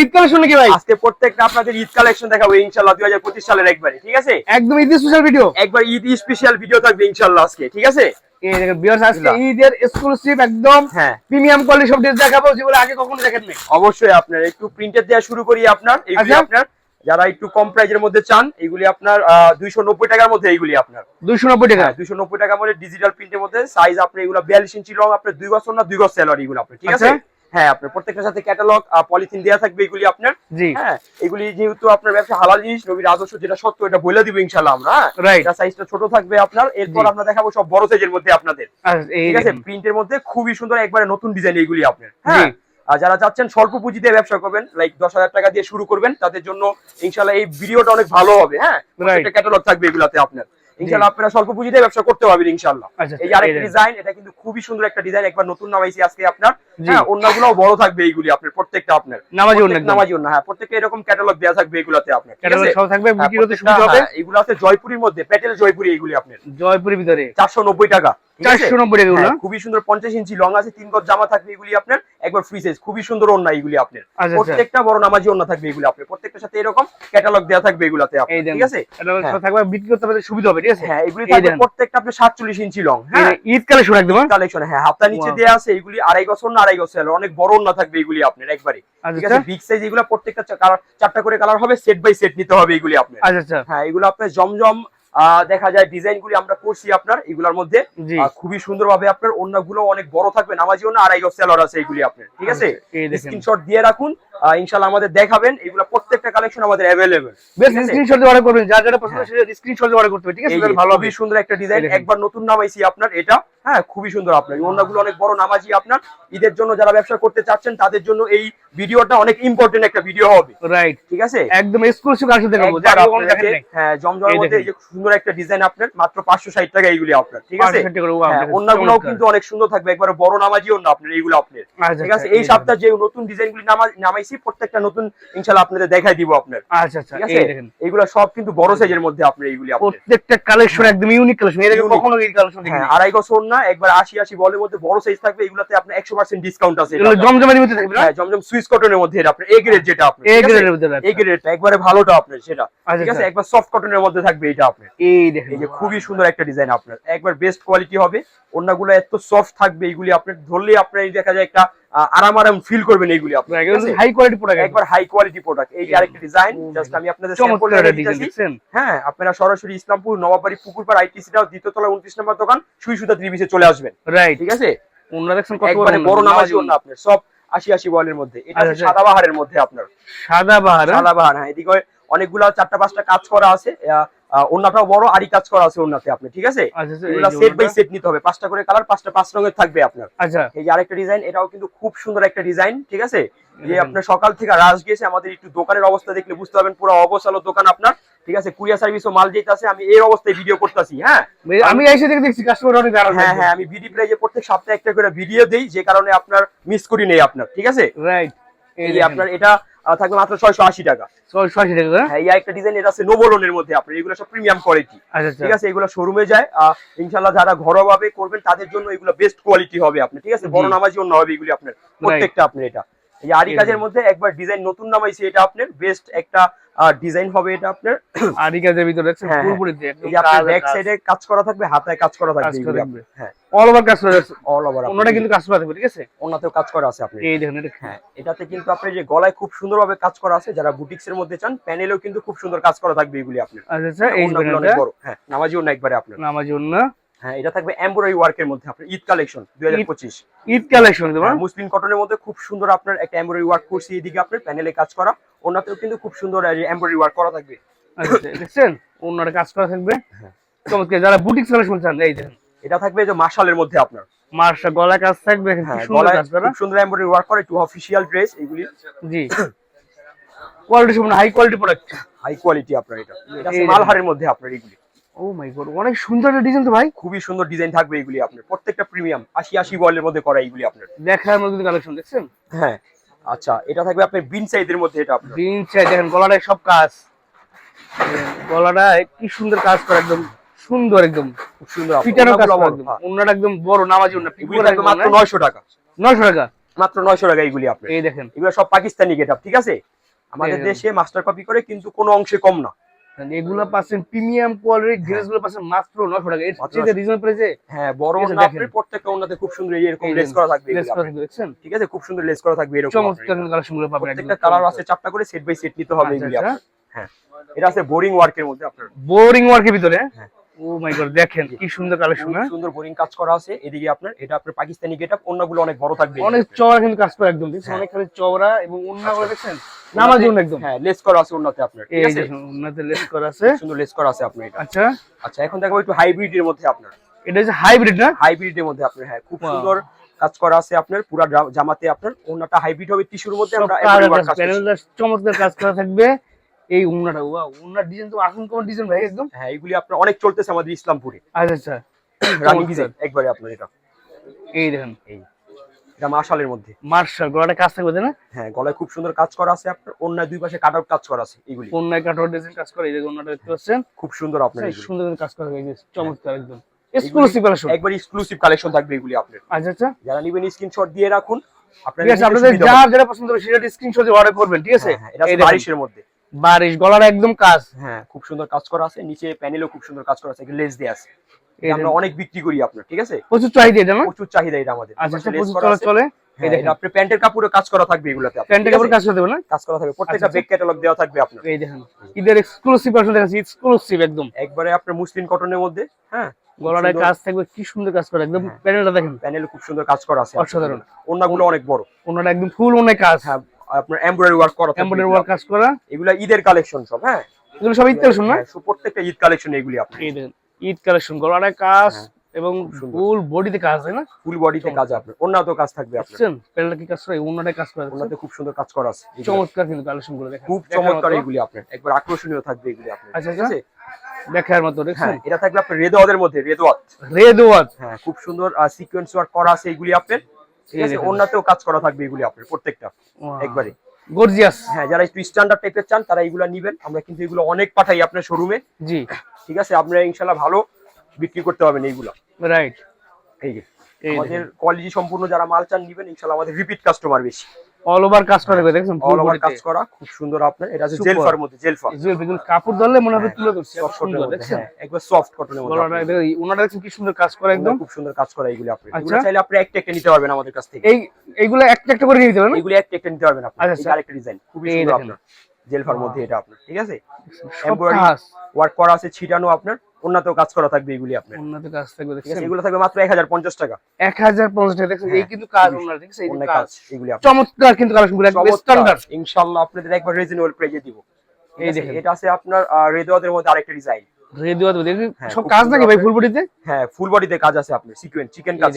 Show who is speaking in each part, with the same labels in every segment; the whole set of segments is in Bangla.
Speaker 1: ঈদ কালেকশন নাকি ভাই?
Speaker 2: আজকে প্রত্যেকটা আপনাদের ঈদ কালেকশন দেখাবো ইনশাল্লাহ দুই হাজার পঁচিশ সালের একবারে ঠিক আছে?
Speaker 1: একদম ঈদ স্পেশাল ভিডিও
Speaker 2: একবার ঈদ স্পেশাল ভিডিও থাকবে ইনশাল্লাহ আজকে ঠিক আছে?
Speaker 1: এই দেখেন ভিউয়ার্স আজকে ঈদের এক্সক্লুসিভ একদম
Speaker 2: হ্যাঁ।
Speaker 1: প্রিমিয়াম কোয়ালিটি সব ড্রেস দেখাবো যেগুলো আগে কখনো দেখেননি
Speaker 2: অবশ্যই আপনার একটু প্রিন্টেড শুরু করি আপনার
Speaker 1: আচ্ছা।
Speaker 2: আপনার যারা একটু কম প্রাইজের মধ্যে চান এগুলি আপনার দুইশো নব্বই টাকার মধ্যে এইগুলি আপনার।
Speaker 1: 290 টাকা?
Speaker 2: হ্যাঁ দুইশো নব্বই টাকার মধ্যে ডিজিটাল প্রিন্টের মধ্যে সাইজ আপনার এগুলো বিয়াল্লিশ ইঞ্চি লং আপনার দুই বছর না দুই বছর স্যালারি এগুলো আপনার ঠিক আছে?
Speaker 1: আচ্ছা।
Speaker 2: হ্যাঁ আপনার প্রত্যেকটার সাথে ক্যাটালগ পলিথিন দেওয়া থাকবে এগুলি আপনার।
Speaker 1: জি।
Speaker 2: হ্যাঁ এগুলি যেহেতু আপনার ব্যবসা হালাল জিনিস নবীর আদর্শ যেটা সত্য এটা বলে দিব ইনশাল্লাহ আমরা হ্যাঁ?
Speaker 1: রাইট
Speaker 2: সাইজটা ছোট থাকবে আপনার এরপর
Speaker 1: জি।
Speaker 2: আমরা দেখাবো সব বড় সাইজের মধ্যে আপনাদের। ঠিক আছে। প্রিন্টের মধ্যে খুবই সুন্দর একবারে নতুন ডিজাইন এইগুলি আপনার হ্যাঁ? আর যারা চাচ্ছেন স্বল্প পুঁজি দিয়ে ব্যবসা করবেন লাইক দশ হাজার টাকা দিয়ে শুরু করবেন তাদের জন্য ইনশাল্লাহ এই ভিডিওটা অনেক ভালো হবে হ্যাঁ. ক্যাটালগ থাকবে এগুলাতে আপনার। আপনারা স্বল্প পুঁজিতে ব্যবসা করতে পারবেন
Speaker 1: আচ্ছা
Speaker 2: এই আরেকটা ডিজাইন এটা কিন্তু খুবই সুন্দর একটা ডিজাইন একবার নতুন নামাইছি আজকে আপনার। হ্যাঁ অন্যগুলোও বড় থাকবে এইগুলি আপনার প্রত্যেকটা আপনার।
Speaker 1: নামাজি অন্য
Speaker 2: প্রত্যেক নামাজি অন্য হ্যাঁ প্রত্যেকটা এরকম ক্যাটালগ দেওয়া থাকবে এগুলাতে আপনার ঠিক
Speaker 1: ক্যাটালগ
Speaker 2: আছে?
Speaker 1: সব থাকবে
Speaker 2: হ্যাঁ,
Speaker 1: বিক্রি করতে সুবিধা হবে।
Speaker 2: হ্যাঁ, এগুলো আছে জয়পুরের মধ্যে প্যাটেল জয়পুরি এইগুলি আপনার।
Speaker 1: জয়পুরের ভিতরে।
Speaker 2: চারশো নব্বই টাকা। ঠিক আছে?
Speaker 1: 490 টাকা
Speaker 2: হ্যাঁ, খুবই সুন্দর পঞ্চাশ ইঞ্চি লং আছে তিন গজ জামা থাকবে এগুলি আপনার একবার ফ্রি সাইজ খুবই সুন্দর ওন্না এগুলি আপনার।
Speaker 1: আচ্ছা আচ্ছা।
Speaker 2: প্রত্যেকটা বড় নামাজি ওন্না থাকবে এগুলি আপনার প্রত্যেকটার সাথে এরকম ক্যাটালগ দেওয়া থাকবে এগুলাতে ঠিক আছে? হ্যাঁ।
Speaker 1: সব থাকবে বিক্রি করতে পারলে সুবিধা হবে ঠিক আছে?
Speaker 2: হ্যাঁ এগুলি থাকবে প্রত্যেকটা আপনার সাতচল্লিশ ইঞ্চি লং হ্যাঁ।
Speaker 1: ঈদ কালেকশন একদম হ্যাঁ?
Speaker 2: কালেকশন হ্যাঁ হাফতা নিচে দেওয়া আছে এগুলি আড়াই বছর না আড়াই বছর অনেক বড় ওন্না থাকবে এগুলি আপনার একবারে। ঠিক
Speaker 1: আচ্ছা।
Speaker 2: আছে বিগ সাইজ এগুলো প্রত্যেকটা চারটা করে কালার হবে সেট বাই সেট নিতে হবে এগুলি আপনার। হ্যাঁ এগুলো আপনার জমজম দেখা যায় ডিজাইন গুলি আমরা করছি আপনার এগুলোর মধ্যে। খুবই সুন্দর সুন্দরভাবে আপনার অন্যগুলো অনেক বড় থাকবে নামাজি অন্য আড়াই গজ সেলর আছে এগুলি আপনার ঠিক আছে? স্ক্রিনশট দিয়ে রাখুন আহ, ইনশাল্লাহ আমাদের দেখাবেন এগুলো প্রত্যেকটা কালেকশন আমাদের অ্যাভেলেবেল
Speaker 1: বেশ
Speaker 2: ঠিক আছে?
Speaker 1: স্ক্রিনশট দিয়ে অর্ডার করবেন যার যেটা পছন্দ। সেটা স্ক্রিনশট দিয়ে অর্ডার করতে হবে ঠিক আছে?
Speaker 2: এই
Speaker 1: তাহলে
Speaker 2: যে,
Speaker 1: ভালো হবে।
Speaker 2: সুন্দর একটা ডিজাইন একবার নতুন নামাইছি আপনার এটা। হ্যাঁ খুবই সুন্দর আপনার। এই অন্যগুলো অনেক বড় নামাজি আপনার। ঈদের জন্য যারা ব্যবসা করতে চাচ্ছেন তাদের জন্য এই ভিডিওটা অনেক ইম্পর্টেন্ট একটা ভিডিও হবে।
Speaker 1: রাইট
Speaker 2: ঠিক আছে?
Speaker 1: একদম এক্সক্লুসিভ কালেকশন দেখাবো
Speaker 2: হ্যাঁ জমজমের মধ্যে এই যে সুন্দর একটা ডিজাইন আপনার মাত্র পাঁচশো ষাট টাকা এইগুলি আপনার। ঠিক আছে?
Speaker 1: 560
Speaker 2: হ্যাঁ,
Speaker 1: চমৎকার।
Speaker 2: কিন্তু অনেক সুন্দর থাকবে। একবার বড় নামাজি অন্য আপনার এইগুলো আপনার।
Speaker 1: আচ্ছা
Speaker 2: ঠিক আছে? এই সপ্তাহে যে নতুন ডিজাইনগুলি নামা- নামাইছি প্রত্যেকটা নতুন ইনশাল্লাহ আপনাদের দেখাই দিব আপনার।
Speaker 1: আচ্ছা আচ্ছা
Speaker 2: ঠিক আছে? এইগুলো সব কিন্তু বড় সাইজের মধ্যে আপনার এইগুলি আপনার।
Speaker 1: প্রত্যেকটা কালেকশন একদম ইউনিক কালেকশন এর আগে কখনো এই কালেকশন দেখিনি।
Speaker 2: হ্যাঁ আড়াই বছর না একবার আশি আশি বলের মধ্যে বড় সাইজ থাকবে এগুলোতে আপনার একশো পার্সেন্ট ডিসকাউন্ট আছে।
Speaker 1: জমজমের মধ্যে থাকবে
Speaker 2: হ্যাঁ জমজম সুইস কটনের মধ্যে এটা আপনার এ গ্রেড যেটা আপনার এ
Speaker 1: গ্রেডের মধ্যে
Speaker 2: এ গ্রেডটা একবারে ভালোটা আপনার সেটা
Speaker 1: আচ্ছা
Speaker 2: ঠিক আছে?
Speaker 1: আচ্ছা।
Speaker 2: একবার সফট কটনের মধ্যে থাকবে এটা আপনার।
Speaker 1: এই দেখেন
Speaker 2: এই যে খুবই সুন্দর একটা ডিজাইন আপনার। একবার বেস্ট কোয়ালিটি হবে। অন্যগুলো এত সফট থাকবে এইগুলি আপনার ধরলে আপনার দেখা যায় একটা আরাম আরাম ফিল করবেন এইগুলি আপনার।
Speaker 1: হাই কোয়ালিটি প্রোডাক্ট
Speaker 2: একবার হাই কোয়ালিটি প্রোডাক্ট এই আরেকটা ডিজাইন জাস্ট আমি আপনাদের
Speaker 1: ডিজাইন
Speaker 2: হ্যাঁ আপনারা সরাসরি ইসলামপুর নবাবাড়ি পুকুরপাড় আইটিসিটাও দ্বিতীয় তলা উনত্রিশ নম্বর দোকান সুই সুতা ত্রিবিশে চলে আসবেন।
Speaker 1: রাইট
Speaker 2: ঠিক আছে?
Speaker 1: ওনারা দেখছেন কত বড়
Speaker 2: বড় নামাজি
Speaker 1: নামাজি।
Speaker 2: আপনার সব আশি আশি বলের মধ্যে। এটা
Speaker 1: আচ্ছা, আচ্ছা।
Speaker 2: মধ্যে আপনার।
Speaker 1: সাদা বাহার হ্যাঁ?
Speaker 2: সাদাবাহার হ্যাঁ এদিকে অনেকগুলা চারটা পাঁচটা কাজ করা আছে। অন্যটাও বড় আরি কাজ করা আছে অন্যতে আপনি ঠিক আছে? সেট বাই সেট নিতে হবে পাঁচটা করে কালার পাঁচটা পাঁচ রঙের থাকবে আপনার।
Speaker 1: আচ্ছা।
Speaker 2: এই যে আরেকটা ডিজাইন এটাও কিন্তু খুব সুন্দর একটা ডিজাইন ঠিক আছে? যে। আপনার সকাল থেকে রাজ গিয়েছে আমাদের একটু দোকানের অবস্থা দেখলে বুঝতে পারবেন পুরো অবসালো দোকান আপনার ঠিক আছে? কুরিয়ার সার্ভিস ও মাল যেতে আছে আমি এই অবস্থায় ভিডিও করতেছি হ্যাঁ?
Speaker 1: আমি এসে দেখে দেখছি কাস্টমার অনেক দাঁড়ানো
Speaker 2: হ্যাঁ হ্যাঁ আমি বিডি প্রাইজে প্রত্যেক সপ্তাহে একটা করে ভিডিও দেই যে কারণে আপনার মিস করি নেই আপনার ঠিক আছে?
Speaker 1: রাইট এই
Speaker 2: যে আপনার এটা থাকবে মাত্র ছয়শো আশি টাকা।
Speaker 1: ছয়শো আশি টাকা হ্যাঁ?
Speaker 2: এই একটা ডিজাইন এটা আছে নোবলনের মধ্যে আপনার এগুলো সব প্রিমিয়াম কোয়ালিটি
Speaker 1: আচ্ছা আচ্ছা।
Speaker 2: ঠিক আছে এগুলো শোরুমে যায় ইনশাল্লাহ যারা ঘরোয়াভাবে করবেন তাদের জন্য এগুলো বেস্ট কোয়ালিটি হবে আপনার ঠিক আছে? বড়। নামাজি অন্য হবে এগুলি আপনার প্রত্যেকটা আপনার এটা। এই আরি কাজের মধ্যে একবার ডিজাইন নতুন নামাইছে এটা আপনার বেস্ট একটা ডিজাইন হবে এটা আপনার
Speaker 1: আর কাজের ভিতরে দেখছেন
Speaker 2: হ্যাঁ, হ্যাঁ।
Speaker 1: পুরোপুরি
Speaker 2: এই আপনার ব্যাক সাইডে কাজ। করা থাকবে হাতায় কাজ করা থাকবে। হ্যাঁ।
Speaker 1: অল ওভার কাজ করে যাচ্ছে
Speaker 2: অল ওভার
Speaker 1: অন্যটা কিন্তু কাজ করা থাকবে ঠিক আছে?
Speaker 2: অন্যতেও কাজ করা আছে আপনার।
Speaker 1: এই দেখেন এটা
Speaker 2: হ্যাঁ এটাতে কিন্তু আপনার যে গলায় খুব সুন্দরভাবে কাজ করা আছে যারা বুটিক্স এর মধ্যে চান প্যানেলেও কিন্তু খুব সুন্দর কাজ করা থাকবে এগুলি আপনার।
Speaker 1: আচ্ছা আচ্ছা এই
Speaker 2: বড়। হ্যাঁ নামাজি অন্য একবারে আপনার।
Speaker 1: নামাজি অন্য
Speaker 2: হ্যাঁ এটা থাকবে এমব্রয়ডারি ওয়ার্কের মধ্যে আপনার ঈদ কালেকশন দুই হাজার পঁচিশ।
Speaker 1: ঈদ কালেকশন তোমার
Speaker 2: মুসলিম কটনের মধ্যে খুব সুন্দর আপনার একটা এমব্রয়ডারি ওয়ার্ক করছি এদিকে আপনার প্যানেলে কাজ করা। ওনাতেও কিন্তু খুব সুন্দর এমব্রয়ডারি ওয়ার্ক করা থাকবে।
Speaker 1: আচ্ছা আচ্ছা, দেখছেন? অন্যটা কাজ করা থাকবে।
Speaker 2: হ্যাঁ।
Speaker 1: চমৎকার যারা বুটিক কালেকশন চান এই দেখেন।
Speaker 2: এটা থাকবে যে মার্শালের মধ্যে আপনার।
Speaker 1: মার্শা গলা কাজ থাকবে
Speaker 2: হ্যাঁ গলায় খুব সুন্দর এমব্রয়ডারি ওয়ার্ক করে টু অফিসিয়াল ড্রেস এগুলি।
Speaker 1: জি। কোয়ালিটি সম্পূর্ণ high quality product
Speaker 2: high quality আপনার এটা। এটা। মালহারের মধ্যে আপনার এগুলি।
Speaker 1: ও মাই গড অনেক সুন্দর একটা ডিজাইন তো ভাই।
Speaker 2: খুবই সুন্দর ডিজাইন থাকবে এগুলি আপনার। প্রত্যেকটা প্রিমিয়াম আশি আশি বলের মধ্যে করা এগুলি আপনার।
Speaker 1: দেখার কালেকশন দেখছেন?
Speaker 2: হ্যাঁ আচ্ছা এটা থাকবে আপনার বিন সাইজের মধ্যে এটা আপনার।
Speaker 1: গ্রিন চাই দেখেন গলাটায় সব কাজ। গলাটা কি সুন্দর কাজ করে একদম সুন্দর একদম।
Speaker 2: খুব সুন্দর আপনার।
Speaker 1: কাজ করা একদম।
Speaker 2: হ্যাঁ।
Speaker 1: একদম বড় নামাজি
Speaker 2: এগুলি থাকবে মাত্র নয়শো টাকা।
Speaker 1: নশো টাকা?
Speaker 2: মাত্র নয়শো টাকা এইগুলি আপনার।
Speaker 1: এই দেখেন।
Speaker 2: এগুলো সব পাকিস্তানি গেট ঠিক আছে? আমাদের দেশে মাস্টার কপি করে কিন্তু কোনো অংশে কম না।
Speaker 1: এগুলো পাচ্ছেন প্রিমিয়াম কোয়ালিটির ড্রেসগুলো পাচ্ছেন মাত্র নশো টাকা। এর
Speaker 2: সবচেয়ে
Speaker 1: চেয়ে রিজনেবল প্রাইসে
Speaker 2: হ্যাঁ বড়
Speaker 1: দেখেন।
Speaker 2: প্রত্যেকটা ওনাতে খুব সুন্দর এরকম লেস করা থাকবে লেস
Speaker 1: করা থাকবে দেখছেন?
Speaker 2: ঠিক আছে খুব সুন্দর লেস করা থাকবে এরকম
Speaker 1: চমৎকার। কালেকশনগুলো পাবেন
Speaker 2: প্রত্যেকটা কালার আছে চারটা করে সেট বাই সেট নিতে হবে
Speaker 1: আচ্ছা,
Speaker 2: এগুলি
Speaker 1: আচ্ছা।
Speaker 2: হ্যাঁ। এটা আছে বোরিং ওয়ার্কের মধ্যে আপনার।
Speaker 1: বোরিং ওয়ার্কের ভিতরে?
Speaker 2: হ্যাঁ।
Speaker 1: ও মাই গড দেখেন কি সুন্দর কালেকশন
Speaker 2: সুন্দর বোরিং কাজ করা আছে। এদিকে আপনার এটা আপনার পাকিস্তানি গেট অন্যগুলো অনেক বড় থাকবে।
Speaker 1: অনেক চওড়া কিন্তু কাজ করে একদম দেখছেন। চওড়া এবং উন্না দেখছেন? নামাজি উন্না একদম।
Speaker 2: হ্যাঁ লেস করা আছে অন্যতে আপনার ঠিক আছে?
Speaker 1: দেখুন লেস করা আছে।
Speaker 2: সুন্দর লেস করা আছে আপনার এটা।
Speaker 1: আচ্ছা।
Speaker 2: আচ্ছা এখন দেখাবো একটু হাইব্রিড এর মধ্যে আপনার।
Speaker 1: এটা হচ্ছে হাইব্রিড না?
Speaker 2: মধ্যে আপনার হ্যাঁ খুব সুন্দর কাজ করা আছে আপনার পুরো জামাতে আপনার অন্যটা হাইব্রিড হবে টিস্যুর মধ্যে আমরা
Speaker 1: চমৎকার কাজ করা থাকবে। এই উন্নাটা ওয়া উন্নার ডিজাইন তো আসুন কোন ডিজাইন ভাই একদম।
Speaker 2: হ্যাঁ এগুলি আপনার অনেক চলতেছে আমাদের ইসলামপুরে।
Speaker 1: আচ্ছা আচ্ছা।
Speaker 2: রানিং। ডিজাইন একবারে আপনার এটা।
Speaker 1: এই দেখেন।
Speaker 2: এই এটা মাশালের মধ্যে।
Speaker 1: মার্শাল গলাটা কাজ থাকবে না?
Speaker 2: হ্যাঁ গলায় খুব সুন্দর কাজ করা আছে আপনার অন্য দুই পাশে কাট আউট কাজ করা আছে এগুলি।
Speaker 1: অন্যায় কাঠোর ডিজাইন কাজ করে এই যে উন্নাটা দেখতে পাচ্ছেন।
Speaker 2: খুব সুন্দর আপনার এগুলি।
Speaker 1: সুন্দর কাজ করা হয়েছে চমৎকার একদম। এক্সক্লুসিভ কালেকশন
Speaker 2: একবার এক্সক্লুসিভ কালেকশন থাকবে এগুলি আপনার।
Speaker 1: আচ্ছা আচ্ছা।
Speaker 2: যারা নিবেন স্ক্রিনশট দিয়ে রাখুন
Speaker 1: আপনাদের যা যেটা পছন্দ হবে সেটা স্ক্রিনশট দিয়ে অর্ডার করবেন ঠিক আছে?
Speaker 2: হ্যাঁ, এটা বারিশের মধ্যে।
Speaker 1: বারিশ গলাটা একদম কাজ।
Speaker 2: হ্যাঁ খুব সুন্দর কাজ করা আছে। নিচে প্যানেলও খুব সুন্দর কাজ করা আছে। লেস দিয়ে আছে। আমরা অনেক বিক্রি করি আপনার ঠিক আছে?
Speaker 1: প্রচুর চাহিদা এটা না?
Speaker 2: প্রচুর চাহিদা এটা আমাদের।
Speaker 1: আচ্ছা আচ্ছা প্রচুর চলে
Speaker 2: হ্যাঁ, এটা আপনার প্যান্টের কাপড়ে কাজ করা থাকবে এগুলাতে
Speaker 1: প্যান্টের কাপড় কাজ করতে না?
Speaker 2: কাজ করা থাকবে। প্রত্যেকটা
Speaker 1: আচ্ছা,
Speaker 2: ক্যাটালগ দেওয়া থাকবে আপনার।
Speaker 1: এই দেখেন ঈদের এক্সক্লুসিভ কালেকশন দেখাচ্ছি এক্সক্লুসিভ একদম।
Speaker 2: একবারে আপনার মুসলিম কটনের মধ্যে হ্যাঁ?
Speaker 1: গলাটায় কাজ থাকবে কি সুন্দর কাজ করে একদম
Speaker 2: হ্যাঁ।
Speaker 1: প্যানেলটা দেখেন।
Speaker 2: প্যানেলে খুব সুন্দর কাজ করা আছে।
Speaker 1: অসাধারণ।
Speaker 2: ওন্নাগুলো অনেক বড়।
Speaker 1: ওনাটা একদম ফুল অনেক কাজ।
Speaker 2: হ্যাঁ আপনার এমব্রয়ডারি ওয়ার্ক করা
Speaker 1: এমব্রয়ডারি ওয়ার্ক কাজ করা?
Speaker 2: এগুলা ঈদের কালেকশন সব হ্যাঁ?
Speaker 1: এগুলো সব ঈদ কালেকশন না?
Speaker 2: হ্যাঁ, প্রত্যেকটা ঈদ কালেকশন এগুলি আপনার।
Speaker 1: এই ঈদ কালেকশন গলাটায় কাজ
Speaker 2: হ্যাঁ,
Speaker 1: এবং
Speaker 2: খুব সুন্দর।
Speaker 1: ফুল বডিতে কাজ তাই না?
Speaker 2: ফুল বডিতে কাজ আপনার অন্যান্য কাজ থাকবে আপনার।
Speaker 1: দেখছেন প্যানেলটা কি কাজ করে? ওনাটায় কাজ করে দেখছেন?
Speaker 2: খুব সুন্দর কাজ করা আছে
Speaker 1: চমৎকার কিন্তু কালেকশনগুলো দেখেন।
Speaker 2: খুব চমৎকার এগুলি আপনার। একবার আকর্ষণীয় থাকবে এগুলি আপনার।
Speaker 1: আচ্ছা,
Speaker 2: আছে?
Speaker 1: দেখার মতো
Speaker 2: হ্যাঁ এটা থাকবে আপনার রেদওয়াদের মধ্যে রেদওয়াত
Speaker 1: রেড
Speaker 2: হ্যাঁ খুব সুন্দর সিকোয়েন্স ওয়ার্ক করা আছে এগুলি আপনার। ঠিক আছে?
Speaker 1: দেখুন।
Speaker 2: কাজ করা থাকবে এগুলি আপনার প্রত্যেকটা একবারে।
Speaker 1: গর্জিয়াস
Speaker 2: হ্যাঁ যারা একটু স্ট্যান্ডার্ড টাইপের চান তারা এগুলো নিবেন। আমরা কিন্তু এগুলো অনেক পাঠাই আপনার শোরুমে
Speaker 1: জি।
Speaker 2: ঠিক আছে? আপনারা ভালো বিক্রি করতে পারবেন এইগুলো।
Speaker 1: রাইট
Speaker 2: এই আমাদের কোয়ালিটি সম্পূর্ণ যারা মাল চান নিবেন ইনশাল্লাহ আমাদের রিপিট কাস্টমার বেশি।
Speaker 1: অল ওভার কাজ করে দেখছেন?
Speaker 2: অল ওভার কাজ করা খুব সুন্দর আপনার। এটা আছে মধ্যে
Speaker 1: কাপড় ধরলে মনে হবে
Speaker 2: হ্যাঁ,
Speaker 1: তুলে ধরছে।
Speaker 2: সফট মধ্যে
Speaker 1: দেখছেন?
Speaker 2: হ্যাঁ একবার সফট কটনের মধ্যে
Speaker 1: গলাটা দেখেন ওনাটা দেখছেন কি সুন্দর কাজ করে একদম?
Speaker 2: খুব সুন্দর কাজ করা এগুলি আপনি।
Speaker 1: আচ্ছা।
Speaker 2: এগুলো চাইলে আপনি একটা একটা নিতে পারবেন আমাদের কাছ থেকে।
Speaker 1: এই এইগুলো একটা একটা করে নিয়ে দিতে হবে না
Speaker 2: একটা একটা নিতে পারবেন আপনি।
Speaker 1: আচ্ছা, আচ্ছা।
Speaker 2: আরেকটা ডিজাইন
Speaker 1: এই
Speaker 2: সুন্দর। আপনার। জেলফার মধ্যে এটা আপনার ঠিক আছে?
Speaker 1: কাজ।
Speaker 2: ওয়ার্ক করা আছে ছিটানো আপনার। অন্যতেও কাজ করা থাকবে এগুলি আপনার।
Speaker 1: উন্নত কাজ থাকবে
Speaker 2: ঠিক আছে এগুলো থাকবে মাত্র এক হাজার পঞ্চাশ টাকা।
Speaker 1: এক হাজার পঞ্চাশ টাকা দেখছেন? এই
Speaker 2: হ্যাঁ,
Speaker 1: কিন্তু কাজ ওনার দেখছেন এই কাজ
Speaker 2: এগুলি
Speaker 1: চমৎকার কিন্তু কালেকশনগুলো একদম স্ট্যান্ডার্ড
Speaker 2: ইনশাল্লাহ আপনাদের একবার রিজনেবল প্রাইজে দিব।
Speaker 1: এই দেখেন।
Speaker 2: এটা আছে আপনার রেদওয়াদের মধ্যে আরেকটা ডিজাইন
Speaker 1: হতে
Speaker 2: হ্যাঁ,
Speaker 1: সব কাজ নাকি ভাই ফুল বডিতে
Speaker 2: হ্যাঁ ফুল বডিতে কাজ আছে আপনার সিকোয়েন্স চিকেন কাজ।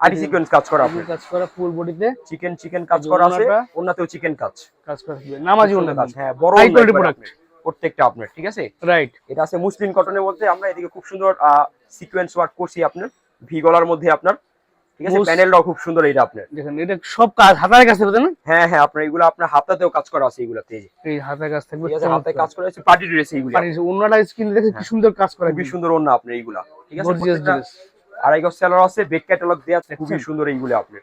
Speaker 2: আরি সিকোয়েন্স কাজ করা আপনার।
Speaker 1: কাজ করা ফুল বডিতে
Speaker 2: চিকেন চিকেন কাজ করা আছে
Speaker 1: ওনাটা।
Speaker 2: চিকেন কাজ।
Speaker 1: কাজ করা নামাজি ওনা কাজ
Speaker 2: হ্যাঁ বড়
Speaker 1: High
Speaker 2: ওন্না প্রত্যেকটা আপনার ঠিক আছে?
Speaker 1: রাইট
Speaker 2: এটা আছে মুসলিম কটনের মধ্যে আমরা এদিকে খুব সুন্দর সিকোয়েন্স ওয়ার্ক করছি আপনার ভি গলার মধ্যে আপনার ঠিক আছে? প্যানেলটাও খুব সুন্দর এটা আপনার।
Speaker 1: দেখেন এটা সব কাজ হাতের কাজ থাকবে না?
Speaker 2: হ্যাঁ হ্যাঁ আপনার এগুলো আপনার হাতাতেও কাজ করা আছে এগুলোতে এই
Speaker 1: এই হাতের কাজ থাকবে
Speaker 2: ঠিক আছে হাতে কাজ করা আছে পার্টি ড্রেস এইগুলো
Speaker 1: ওনাটা স্কিন দেখে কি সুন্দর কাজ করে
Speaker 2: খুবই সুন্দর অন্য আপনার এইগুলা ঠিক আছে? আড়াই গজ সেলার আছে বেক ক্যাটালগ দেওয়া আছে খুবই সুন্দর এইগুলো আপনার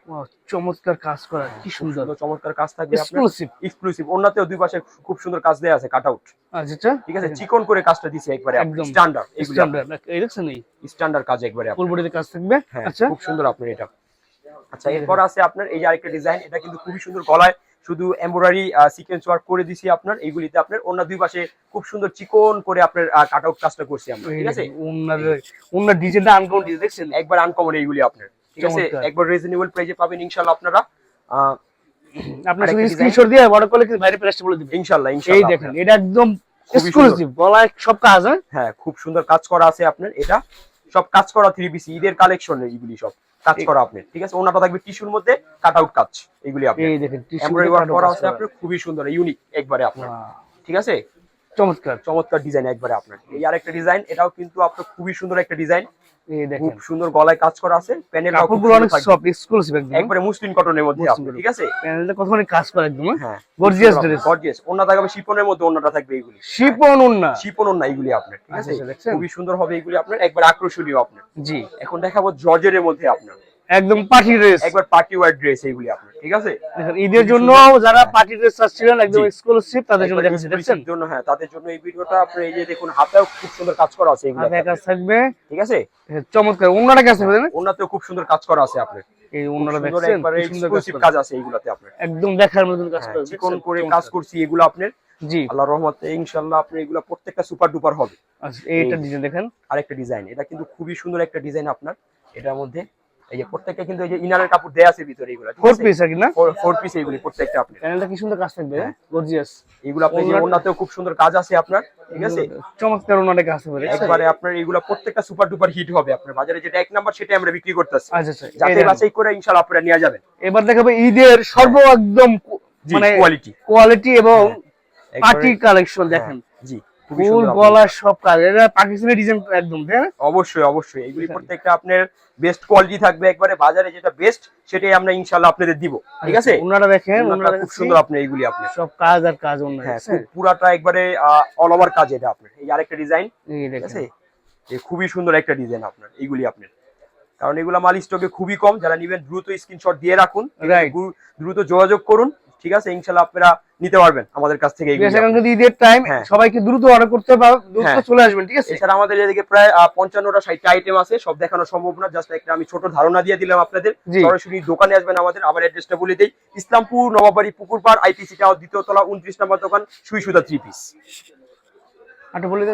Speaker 1: চমৎকার কাজ করা কি সুন্দর।
Speaker 2: চমৎকার কাজ থাকবে
Speaker 1: এক্সক্লুসিভ
Speaker 2: এক্সক্লুসিভ অন্যতেও দুই পাশে খুব সুন্দর কাজ দেওয়া আছে কাট আউট
Speaker 1: আচ্ছা
Speaker 2: ঠিক আছে চিকন করে কাজটা দিছে একবারে
Speaker 1: একদম।
Speaker 2: স্ট্যান্ডার্ড এগুলো
Speaker 1: স্ট্যান্ডার্ড এই দেখছেন এই?
Speaker 2: স্ট্যান্ডার্ড কাজ একবারে।
Speaker 1: ফুল বডিতে কাজ থাকবে?
Speaker 2: হ্যাঁ
Speaker 1: আচ্ছা।
Speaker 2: খুব সুন্দর আপনার এটা। আচ্ছা এরপর আছে আপনার এই যে আরেকটা ডিজাইন এটা কিন্তু খুবই সুন্দর গলায় শুধু এমব্রয়ডারি সিকোয়েন্স ওয়ার্ক করে দিছি আপনার এইগুলিতে আপনার অন্য দুই পাশে খুব সুন্দর চিকন করে আপনার কাট আউট কাজটা করছি আমরা ঠিক আছে?
Speaker 1: ওনার ডিজাইনটা আনকাউন্ট ডিজাইন দেখছেন?
Speaker 2: একবার আনকমন এইগুলি আপনার ঠিক আছে? একবার রিজনেবল প্রাইসে পাবেন ইনশাআল্লাহ আপনারা। আহ,
Speaker 1: আপনি
Speaker 2: আরেকটা
Speaker 1: শুধু স্ক্রিনশট দিয়ে বড় করলে কিন্তু বাইরে প্রেসটা বলে দিবেন।
Speaker 2: ইনশাআল্লাহ ইনশাআল্লাহ এই
Speaker 1: দেখেন এটা একদম এক্সক্লুসিভ গলায় সব কাজ হ্যাঁ?
Speaker 2: হ্যাঁ খুব সুন্দর কাজ করা আছে আপনার এটা। সব কাজ করা থ্রি পিস ঈদের কালেকশন এইগুলি সব কাজ করা আপনি ঠিক আছে? ওনাটা থাকবে টিস্যুর মধ্যে কাট আউট কাজ এইগুলি আপনি
Speaker 1: এই দেখেন
Speaker 2: এমব্রয়ডারি ওয়ার্ক করা আছে আপনার খুবই সুন্দর ইউনিক একবারে আপনার ঠিক আছে?
Speaker 1: চমৎকার।
Speaker 2: চমৎকার ডিজাইন একবারে আপনার। এই আরেকটা ডিজাইন এটাও কিন্তু আপনার খুবই সুন্দর একটা ডিজাইন খুব সুন্দর গলায় কাজ করা আছে প্যানেলটাও
Speaker 1: কাপড়গুলো অনেক সফট এক্সক্লুসিভ একদম
Speaker 2: একবারে কটনের মধ্যে ঠিক আছে?
Speaker 1: প্যানেলটা কতখানি কাজ করা একদম
Speaker 2: হ্যাঁ?
Speaker 1: গর্জিয়াস ড্রেস
Speaker 2: গর্জিয়াস ওন্না থাকবে শিপনের মধ্যে ওন্নাটা থাকবে এইগুলি।
Speaker 1: শিপন ওন্না
Speaker 2: শিপন ওন্না এইগুলি আপনার ঠিক আছে?
Speaker 1: আচ্ছা, আচ্ছা?
Speaker 2: খুবই সুন্দর হবে এইগুলি আপনার একবার আকর্ষণীয় আপনার।
Speaker 1: জি।
Speaker 2: এখন দেখাবো জর্জের মধ্যে আপনার।
Speaker 1: একদম পার্টি ড্রেস।
Speaker 2: একবার পার্টি ওয়ার ড্রেস এইগুলি আপনার ঠিক আছে?
Speaker 1: ঈদের জন্য যারা পার্টি ড্রেস চাচ্ছিলেন একদম। এক্সক্লুসিভ তাদের জন্য দেখাচ্ছি দেখছেন?
Speaker 2: জন্য হ্যাঁ তাদের জন্য এই ভিডিওটা আপনার এই যে দেখুন হাতেও খুব সুন্দর কাজ করা আছে এগুলো
Speaker 1: হাতে কাজ থাকবে।
Speaker 2: ঠিক আছে?
Speaker 1: হ্যাঁ, চমৎকার অন্যটা কাছে হবে না?
Speaker 2: ওনাতেও খুব সুন্দর কাজ করা আছে আপনার।
Speaker 1: এই
Speaker 2: সুন্দর
Speaker 1: দেখছেন?
Speaker 2: একবারে এক্সক্লুসিভ কাজ আছে এইগুলাতে আপনার।
Speaker 1: একদম দেখার মতন কাজ
Speaker 2: হ্যাঁ,
Speaker 1: করে
Speaker 2: চিকন করে কাজ করছি এগুলো আপনার
Speaker 1: জি।
Speaker 2: আল্লাহ রহমতে ইনশাল্লাহ আপনি এগুলো প্রত্যেকটা সুপার ডুপার হবে।
Speaker 1: আচ্ছা এইটা
Speaker 2: এই-
Speaker 1: ডিজাইন দেখেন।
Speaker 2: আরেকটা ডিজাইন এটা কিন্তু খুবই সুন্দর একটা ডিজাইন আপনার এটার মধ্যে এই যে প্রত্যেকটা কিন্তু এই যে ইনারের কাপড় দেয়া আছে ভিতরে এগুলো
Speaker 1: ফোর পিস আর কি না?
Speaker 2: ফোর পিস এগুলি প্রত্যেকটা আপনার।
Speaker 1: প্যানেলটা কি সুন্দর কাজ থাকবে
Speaker 2: হ্যাঁ।
Speaker 1: গর্জিয়াস
Speaker 2: এগুলো আপনি যে ওনাতেও খুব সুন্দর কাজ আছে আপনার ঠিক আছে?
Speaker 1: চমৎকার কাজ
Speaker 2: একবারে আপনার এগুলো প্রত্যেকটা সুপার ডুপার হিট হবে আপনার। বাজারে যেটা এক নাম্বার সেটাই আমরা বিক্রি করতেছি।
Speaker 1: আচ্ছা আচ্ছা।
Speaker 2: যাতে। বাছাই করে ইনশাল্লাহ আপনারা নিয়ে যাবেন।
Speaker 1: এবার দেখাবো ঈদের সর্ব একদম মানে
Speaker 2: কোয়ালিটি
Speaker 1: কোয়ালিটি এবং পার্টি কালেকশন দেখেন।
Speaker 2: জি। খুবই
Speaker 1: ফুল গলার সব কাজ। এটা পাকিস্তানি ডিজাইন একদম তাই না?
Speaker 2: অবশ্যই অবশ্যই। এগুলি
Speaker 1: এখানে।
Speaker 2: প্রত্যেকটা আপনার বেস্ট কোয়ালিটি থাকবে। একবারে বাজারে যেটা বেস্ট সেটাই আমরা ইনশাল্লাহ আপনাদের দিব। ঠিক আছে?
Speaker 1: ওনারা দেখেন ওনারা
Speaker 2: খুব সুন্দর আপনি এইগুলি আপনার।
Speaker 1: সব কাজ আর কাজ ওনার
Speaker 2: হ্যাঁ পুরাটা একবারে অল ওভার কাজ এটা আপনার। এই আরেকটা ডিজাইন ঠিক আছে? এই খুবই সুন্দর একটা ডিজাইন আপনার এইগুলি আপনার। কারণ এগুলা মাল স্টকে খুবই কম। যারা নিবেন দ্রুত স্ক্রিনশট দিয়ে রাখুন. দ্রুত যোগাযোগ করুন। ঠিক আছে ইনশাল্লাহ আপনারা নিতে পারবেন আমাদের কাছ থেকে।
Speaker 1: যদি ঈদের টাইম
Speaker 2: হ্যাঁ।
Speaker 1: সবাইকে দ্রুত অর্ডার করতে দ্রুত
Speaker 2: হ্যাঁ।
Speaker 1: চলে আসবেন ঠিক আছে
Speaker 2: এছাড়া আমাদের এদিকে প্রায় পঞ্চান্নটা ষাটটা আইটেম আছে সব দেখানো সম্ভব না জাস্ট একটা আমি ছোট ধারণা দিয়ে দিলাম আপনাদের সরাসরি দোকানে আসবেন আমাদের আবার অ্যাড্রেসটা বলে দেই ইসলামপুর নবাবাড়ি পুকুরপাড় আইটিসি টাওয়ার দ্বিতীয় তলা উনত্রিশ নম্বর দোকান সুই সুতা থ্রি পিস
Speaker 1: আচ্ছা বলে